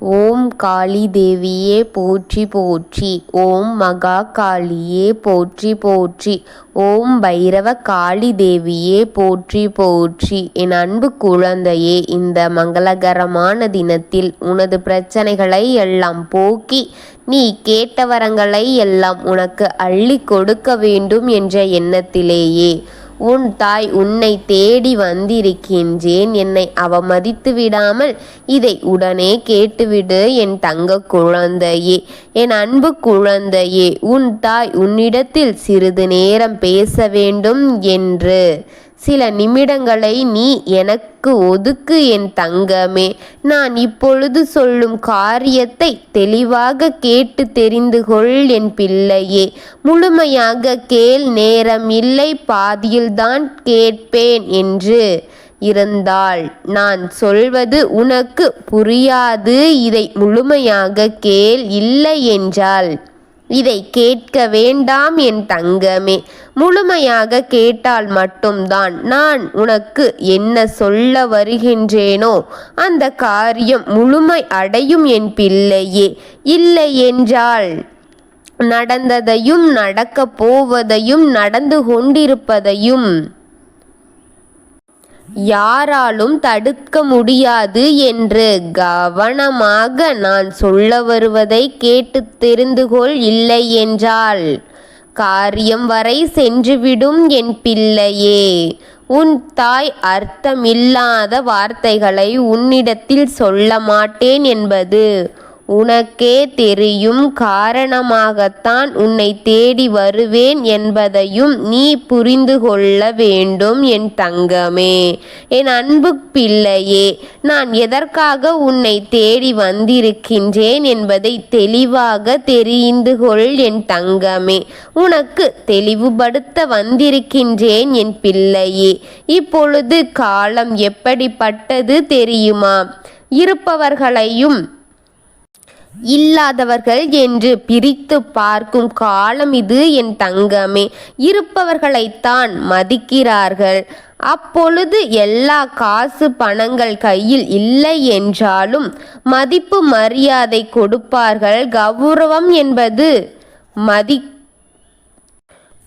ஓம் காளி தேவியே போற்றி போற்றி ஓம் மகா காளியே போற்றி போற்றி ஓம் பைரவ காளி தேவியே போற்றி போற்றி. என் அன்பு குழந்தையே இந்த மங்களகரமான தினத்தில் உனது பிரச்சனைகளை எல்லாம் போக்கி நீ கேட்ட வரங்களை எல்லாம் உனக்கு அள்ளி கொடுக்க வேண்டும் என்ற எண்ணத்திலேயே. உன் தாய் உன்னை தேடி வந்திருக்கின்றேன். என்னை அவமதித்து விடாமல் இதை உடனே கேட்டுவிடு என் தங்க குழந்தையே. என் அன்பு குழந்தையே உன் தாய் உன்னிடத்தில் சிறிது நேரம் பேச வேண்டும் என்று. சில நிமிடங்களை நீ எனக்கு ஒதுக்கு என் தங்கமே. நான் இப்பொழுது சொல்லும் காரியத்தை தெளிவாக கேட்டு தெரிந்து கொள் என் பிள்ளையே. முழுமையாக கேள் நேரம் இல்லை பாதியில்தான் கேட்பேன் என்று இருந்தால் நான் சொல்வது உனக்கு புரியாது இதை முழுமையாக கேள் இல்லை என்றால் இதை கேட்க வேண்டாம் என் தங்கமே. முழுமையாக கேட்டால் மட்டும்தான் நான் உனக்கு என்ன சொல்ல வருகின்றேனோ அந்த காரியம் முழுமை அடையும் என் பிள்ளையே. இல்லை என்றால் நடந்ததையும் நடக்கப் போவதையும் நடந்து கொண்டிருப்பதையும் யாராலும் தடுக்க முடியாது என்று கவனமாக நான் சொல்ல வருவதை கேட்டு தெரிந்து கொள் இல்லை என்றால் காரியம் வரை சென்றுவிடும் என் பிள்ளையே. உன் தாய் அர்த்தமில்லாத வார்த்தைகளை உன்னிடத்தில் சொல்ல மாட்டேன் என்பது உனக்கே தெரியும் காரணமாகத்தான் உன்னை தேடி வருவேன் என்பதையும் நீ புரிந்து கொள்ள வேண்டும் என் தங்கமே. என் அன்பு பிள்ளையே நான் எதற்காக உன்னை தேடி வந்திருக்கின்றேன் என்பதை தெளிவாக தெரிந்து கொள் என் தங்கமே. உனக்கு தெளிவுபடுத்த வந்திருக்கின்றேன் என் பிள்ளையே. இப்பொழுது காலம் எப்படிப்பட்டது தெரியுமா? இருப்பவர்களையும் இல்லாதவர்கள் என்று பிரித்து பார்க்கும் காலம் இது என் தங்கமே. இருப்பவர்களைத்தான் மதிக்கிறார்கள். அப்பொழுது எல்லா காசு பணங்கள் கையில் இல்லை என்றாலும் மதிப்பு மரியாதை கொடுப்பார்கள். கௌரவம் என்பது மதி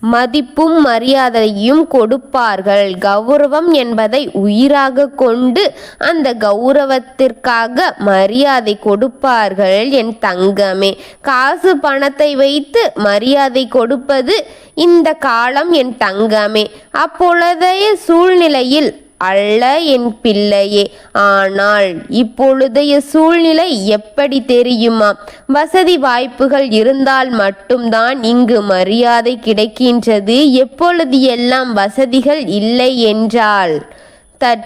மதிப்பும் மரியாதையும் கொடுப்பார்கள். கௌரவம் என்பதை உயிராக கொண்டு அந்த கௌரவத்திற்காக மரியாதை கொடுப்பார்கள் என் தங்கமே. காசு பணத்தை வைத்து மரியாதை கொடுப்பது இந்த காலம் என் தங்கமே. அப்பொழுதைய சூழ்நிலையில் அல்ல என் பிள்ளையே. ஆனால் இப்பொழுதைய சூழ்நிலை எப்படி தெரியுமா? வசதி வாய்ப்புகள் இருந்தால் மட்டும்தான் இங்கு மரியாதை கிடைக்கின்றது. எப்பொழுது எல்லாம் வசதிகள் இல்லை என்றால் தட்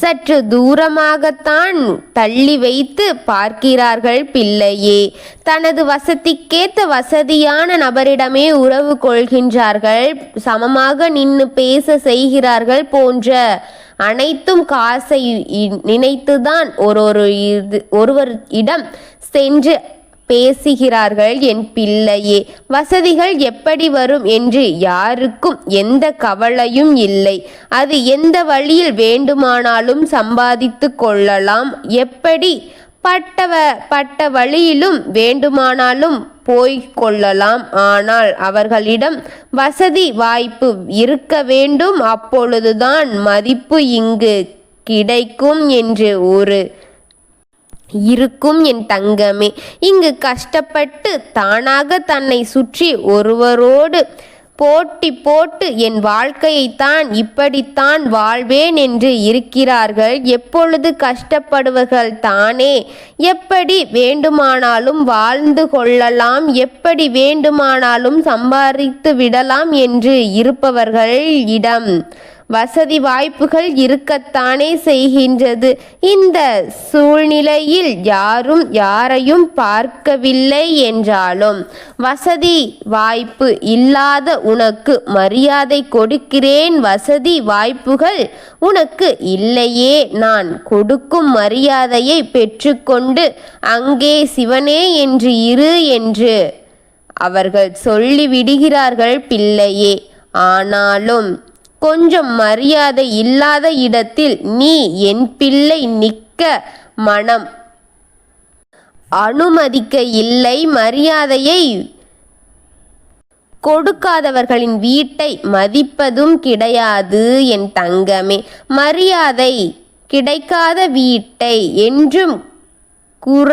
சற்று தூரமாகத்தான் தள்ளி வைத்து பார்க்கிறார்கள் பிள்ளையே. தனது வசதிக்கேத்த வசதியான நபரிடமே உறவு கொள்கின்றார்கள். சமமாக நின்று பேச செய்கிறார்கள் போன்ற அனைத்தும் காசை நினைத்துதான் ஒரு ஒரு இது ஒருவர் இடம் சென்று பேசுகிறார்கள் என் பிள்ளையே. வசதிகள் எப்படி வரும் என்று யாருக்கும் எந்த கவலையும் இல்லை. அது எந்த வழியில் வேண்டுமானாலும் சம்பாதித்து கொள்ளலாம். எப்படி பட்டவ பட்ட வழியிலும் வேண்டுமானாலும் கொள்ளலாம். ஆனால் அவர்களிடம் வசதி வாய்ப்பு இருக்க வேண்டும். அப்பொழுதுதான் மதிப்பு இங்கு கிடைக்கும் என்று ஒரு இருக்கும் என் தங்கமே. இங்கு கஷ்டப்பட்டு தானாக தன்னை சுற்றி ஒருவரோடு போட்டி போட்டு என் வாழ்க்கையைத்தான் இப்படித்தான் வாழ்வேன் என்று இருக்கிறார்கள். எப்பொழுது கஷ்டப்படுவர்கள் தானே? எப்படி வேண்டுமானாலும் வாழ்ந்து கொள்ளலாம். எப்படி வேண்டுமானாலும் சம்பாதித்து விடலாம் என்று இருப்பவர்கள் இடம் வசதி வாய்ப்புகள் இருக்கத்தானே செய்கின்றது. இந்த சூழ்நிலையில் யாரும் யாரையும் பார்க்கவில்லை என்றாலும் வசதி வாய்ப்பு இல்லாத உனக்கு மரியாதை கொடுக்கிறேன் வசதி வாய்ப்புகள் உனக்கு இல்லையே நான் கொடுக்கும் மரியாதையை பெற்றுக்கொண்டு அங்கே சிவனே என்று இரு என்று அவர்கள் சொல்லிவிடுகிறார்கள் பிள்ளையே. ஆனாலும் கொஞ்சம் மரியாதை இல்லாத இடத்தில் நீ என் பிள்ளை நிற்க மனம். அனுமதிக்க இல்லை மரியாதையை. கொடுக்காதவர்களின் வீட்டை மதிப்பதும் கிடையாது என் தங்கமே. மரியாதை கிடைக்காத வீட்டை என்றும் குற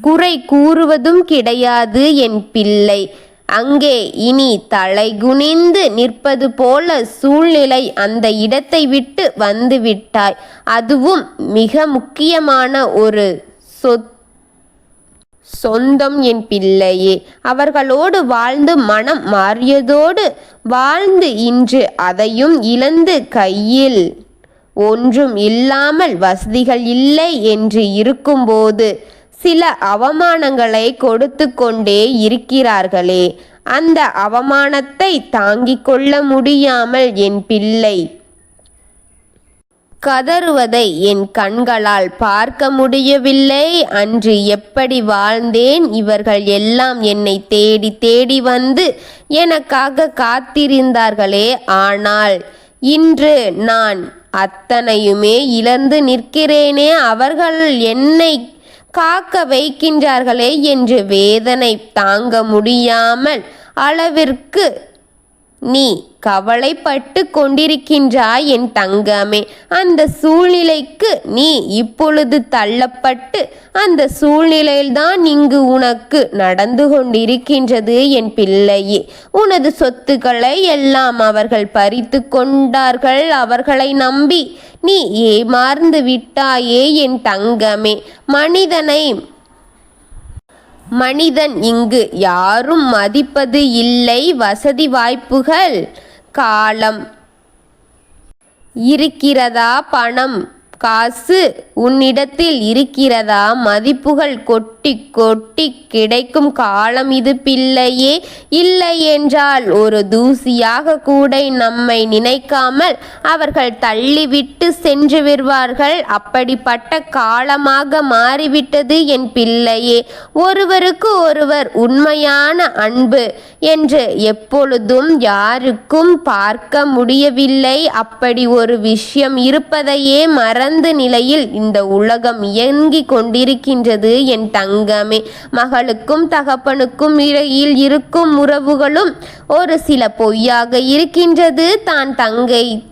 குறை கூறுவதும் கிடையாது என் பிள்ளை. அங்கே இனி தலைகுனிந்து நிற்பது போல சூழ்நிலை அந்த இடத்தை விட்டு வந்துவிட்டாய் அதுவும் மிக முக்கியமான ஒரு சொத் சொந்தம் என் பிள்ளையே. அவர்களோடு வாழ்ந்து மனம் மாறியதோடு வாழ்ந்து இன்று அதையும் இழந்து கையில் ஒன்றும் இல்லாமல் வசதிகள் இல்லை என்று இருக்கும்போது சில அவமானங்களை கொடுத்து கொண்டே இருக்கிறார்களே. அந்த அவமானத்தை தாங்கிக் கொள்ள முடியாமல் என் பிள்ளை கதறுவதை என் கண்களால் பார்க்க முடியவில்லை. அன்று எப்படி வாழ்ந்தேன்? இவர்கள் எல்லாம் என்னை தேடி தேடி வந்து எனக்காக காத்திருந்தார்களே. ஆனால் இன்று நான் அத்தனையுமே இழந்து நிற்கிறேனே. அவர்கள் என்னை காக்க வைக்கின்றார்களே என்று வேதனை தாங்க முடியாமல் அளவிற்கு நீ கவலைப்பட்டு கொண்டிருக்கின்றாய் என் தங்கமே. அந்த சூழ்நிலைக்கு நீ இப்பொழுது தள்ளப்பட்டு அந்த சூழ்நிலையில்தான் இங்கு உனக்கு நடந்து கொண்டிருக்கின்றது என் பிள்ளையே. உனது சொத்துக்களை எல்லாம் அவர்கள் பறித்து கொண்டார்கள் அவர்களை நம்பி நீ ஏமாறந்து விட்டாயே என் தங்கமே. மனிதனை மனிதன் இங்கு யாரும் மதிப்பது இல்லை. வசதி வாய்ப்புகள் காலம். இருக்கிறதா பணம்? காசு உன்னிடத்தில் இருக்கிறதா? மதிப்புகள் கொட்டி கொட்டி கிடைக்கும் காலம் இது பிள்ளையே. இல்லை என்றால் ஒரு தூசியாக கூட நம்மை நினைக்காமல் அவர்கள் தள்ளிவிட்டு சென்று விடுவார்கள். அப்படிப்பட்ட காலமாக மாறிவிட்டது என் பிள்ளையே. ஒருவருக்கு ஒருவர் உண்மையான அன்பு என்று எப்பொழுதும் யாருக்கும் பார்க்க முடியவில்லை. அப்படி ஒரு விஷயம் இருப்பதையே மறந்து நிலையில் இந்த உலகம் இயங்கிக் கொண்டிருக்கின்றது என் தங்கமே. மகளுக்கும் தகப்பனுக்கும் இடையில் இருக்கும் உறவுகளும் ஒரு சில பொய்யாக இருக்கின்றது. தான் தங்கை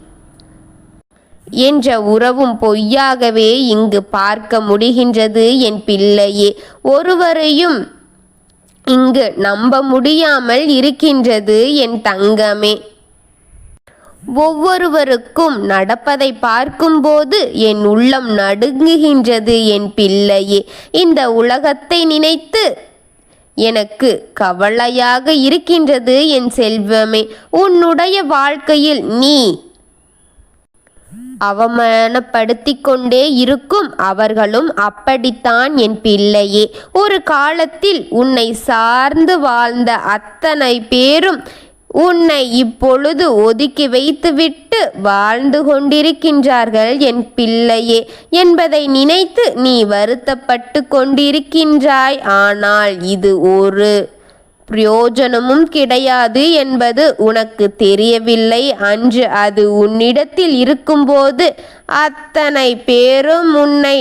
என்ற உறவும் பொய்யாகவே இங்கு பார்க்க முடிகின்றது என் பிள்ளையே. ஒருவரையும் இங்கு நம்ப முடியாமல் இருக்கின்றது என் தங்கமே. ஒவ்வொருவருக்கும் நடப்பதை பார்க்கும்போது என் உள்ளம் நடுங்குகின்றது என் பிள்ளையே. இந்த உலகத்தை நினைத்து எனக்கு கவலையாக இருக்கின்றது என் செல்வமே. உன்னுடைய வாழ்க்கையில் நீ அவமானப்படுத்தி கொண்டே இருக்கும் அவர்களும் அப்படித்தான் என் பிள்ளையே. ஒரு காலத்தில் உன்னை சார்ந்து வாழ்ந்த அத்தனை பேரும் உன்னை இப்பொழுது ஒதுக்கி வைத்துவிட்டு வாழ்ந்து கொண்டிருக்கின்றார்கள் என் பிள்ளையே என்பதை நினைத்து நீ வருத்தப்பட்டு கொண்டிருக்கின்றாய். ஆனால் இது ஒரு பிரயோஜனமும் கிடையாது என்பது உனக்கு தெரியவில்லை. அன்று அது உன்னிடத்தில் இருக்கும்போது அத்தனை பேரும் உன்னை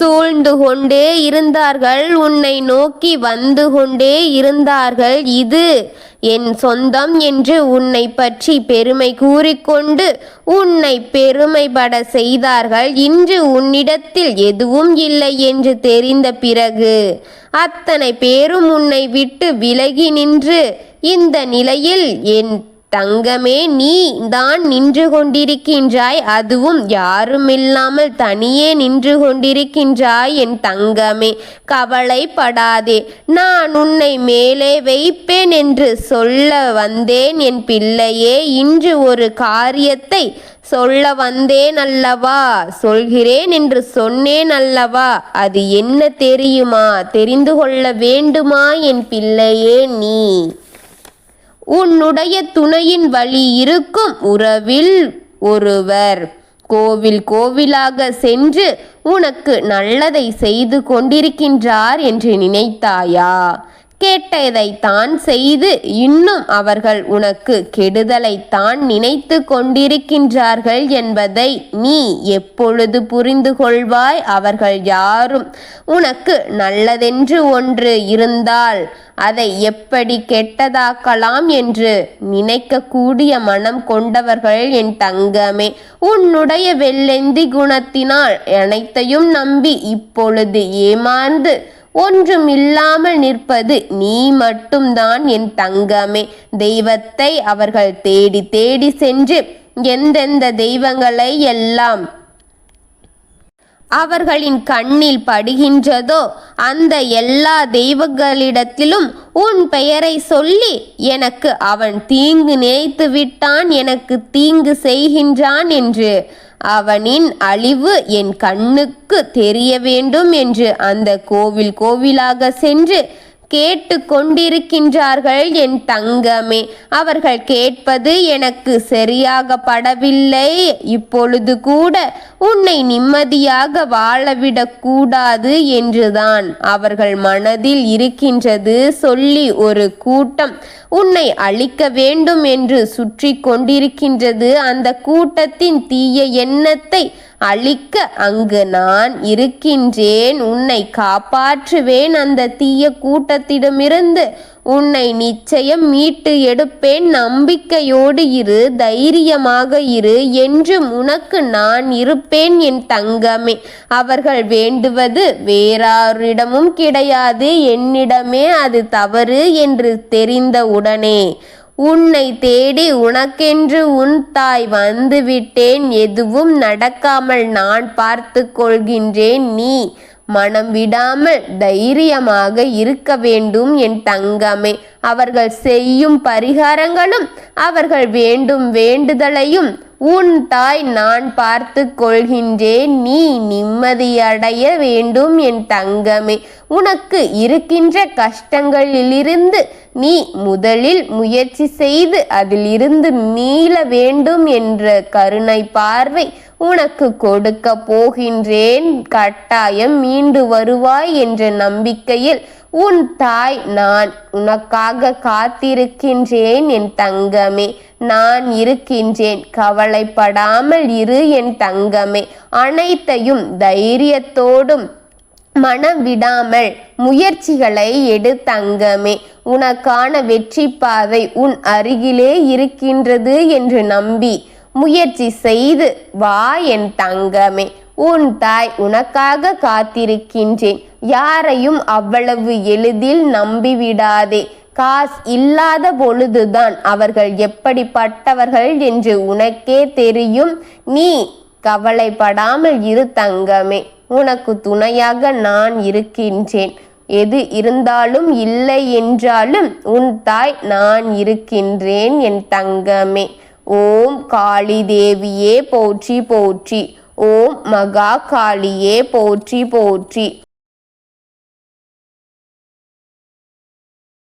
சூழ்ந்து கொண்டே இருந்தார்கள். உன்னை நோக்கி வந்து கொண்டே இருந்தார்கள். இது என் சொந்தம் என்று உன்னை பற்றி பெருமை கூறிக்கொண்டு உன்னை பெருமைப்பட செய்தார்கள். இன்று உன்னிடத்தில் எதுவும் இல்லை என்று தெரிந்த பிறகு அத்தனை பேரும் உன்னை விட்டு விலகி நின்று இந்த நிலையில் என் தங்கமே நீ தான் நின்று கொண்டிருக்கின்றாய். அதுவும் யாருமில்லாமல் தனியே நின்று கொண்டிருக்கின்றாய் என் தங்கமே. கவலைப்படாதே நான் உன்னை மேலே வைப்பேன் என்று சொல்ல வந்தேன். என் பிள்ளையே இன்று ஒரு காரியத்தை சொல்ல வந்தேன் அல்லவா? சொல்கிறேன் என்று சொன்னேன் அல்லவா? அது என்ன தெரியுமா? தெரிந்து கொள்ள வேண்டுமா என் பிள்ளையே நீ? உன்னுடைய துணையின் வழி இருக்கும் உறவில் ஒருவர். கோவில் கோவிலாக சென்று உனக்கு நல்லதை செய்து கொண்டிருக்கின்றார் என்று நினைத்தாயா? கேட்டதைத்தான் செய்து இன்னும் அவர்கள் உனக்கு கெடுதலைத்தான் நினைத்து கொண்டிருக்கின்றார்கள் என்பதை நீ எப்பொழுது புரிந்து கொள்வாய்? அவர்கள் யாரும் உனக்கு நல்லதென்று ஒன்று இருந்தால் அதை எப்படி கெட்டதாக்கலாம் என்று நினைக்கக்கூடிய மனம் கொண்டவர்கள் என் தங்கமே உன்னுடைய வெள்ளெந்தி குணத்தினால் அனைத்தையும் நம்பி இப்பொழுது ஏமாந்து ஒன்றும் இல்லாமல் நிற்பது நீ மட்டும்தான் என் தங்கமே. தெய்வத்தை அவர்கள் தேடி தேடி சென்று எந்தெந்த தெய்வங்களை எல்லாம் அவர்களின் கண்ணில் படுகின்றதோ அந்த எல்லா தெய்வங்களிடத்திலும் உன் பெயரை சொல்லி எனக்கு அவன் தீங்கு நினைத்து விட்டான் எனக்கு தீங்கு செய்கின்றான் என்று அவனின் அழிவு என் கண்ணுக்கு தெரிய வேண்டும் என்று அந்த கோவில் கோவிலாக சென்று கேட்டு கொண்டிருக்கின்றார்கள் என் தங்கமே. அவர்கள் கேட்பது எனக்கு சரியாக படவில்லை இப்பொழுது கூட உன்னை நிம்மதியாக வாழவிடக்கூடாது என்றுதான் அவர்கள் மனதில் இருக்கின்றது. சொல்லி ஒரு கூட்டம் உன்னை அழிக்க வேண்டும் என்று சுற்றி கொண்டிருக்கின்றது. அந்த கூட்டத்தின் தீய எண்ணத்தை அழிக்க அங்கு நான் இருக்கின்றேன். உன்னை காப்பாற்றுவேன் அந்த தீய கூட்டத்திடமிருந்து. உன்னை நிச்சயம் மீட்டு எடுப்பேன். நம்பிக்கையோடு இரு தைரியமாக இரு. என்றும் உனக்கு நான் இருப்பேன் என் தங்கமே. அவர்கள் வேண்டுவது வேறாரிடமும் கிடையாது. என்னிடமே அது தவறு என்று தெரிந்த உடனே உன்னை தேடி உனக்கென்று உன் தாய் வந்துவிட்டேன். எதுவும் நடக்காமல் நான் பார்த்து கொள்கின்றேன் நீ. மனம் விடாமல் தைரியமாக இருக்க வேண்டும் என் தங்கமே. அவர்கள் செய்யும் பரிகாரங்களும் அவர்கள் வேண்டும் வேண்டுதலையும் உன் தாய் நான் பார்த்து கொள்கின்றேன். நீ நிம்மதியடைய வேண்டும் என் தங்கமே. உனக்கு இருக்கின்ற கஷ்டங்களிலிருந்து நீ முதலில் முயற்சி செய்து அதிலிருந்து மீள வேண்டும் என்ற கருணை பார்வை உனக்கு கொடுக்க போகின்றேன் கட்டாயம் மீண்டு வருவாய் என்ற நம்பிக்கையில் உன் தாய் நான் உனக்காக காத்திருக்கின்றேன் என் தங்கமே. நான் இருக்கின்றேன் கவலைப்படாமல் இரு என் தங்கமே. அனைத்தையும் தைரியத்தோடும் மனம் விடாமல் முயற்சிகளை எடு தங்கமே. உனக்கான வெற்றி பாதை உன் அருகிலே இருக்கின்றது என்று நம்பி முயற்சி செய்து வா என் தங்கமே உன் தாய் உனக்காக காத்திருக்கின்றேன். யாரையும் அவ்வளவு எளிதில் நம்பிவிடாதே. காஸ் இல்லாத பொழுதுதான் அவர்கள் எப்படிப்பட்டவர்கள் என்று உனக்கே தெரியும். நீ கவலைப்படாமல் இரு தங்கமே உனக்கு துணையாக நான் இருக்கின்றேன். எது இருந்தாலும் இல்லை என்றாலும் உன் தாய் நான் இருக்கின்றேன் என் தங்கமே. ஓம் காளி தேவியே போற்றி போற்றி. ஓம் மகா காளியே போற்றி போற்றி.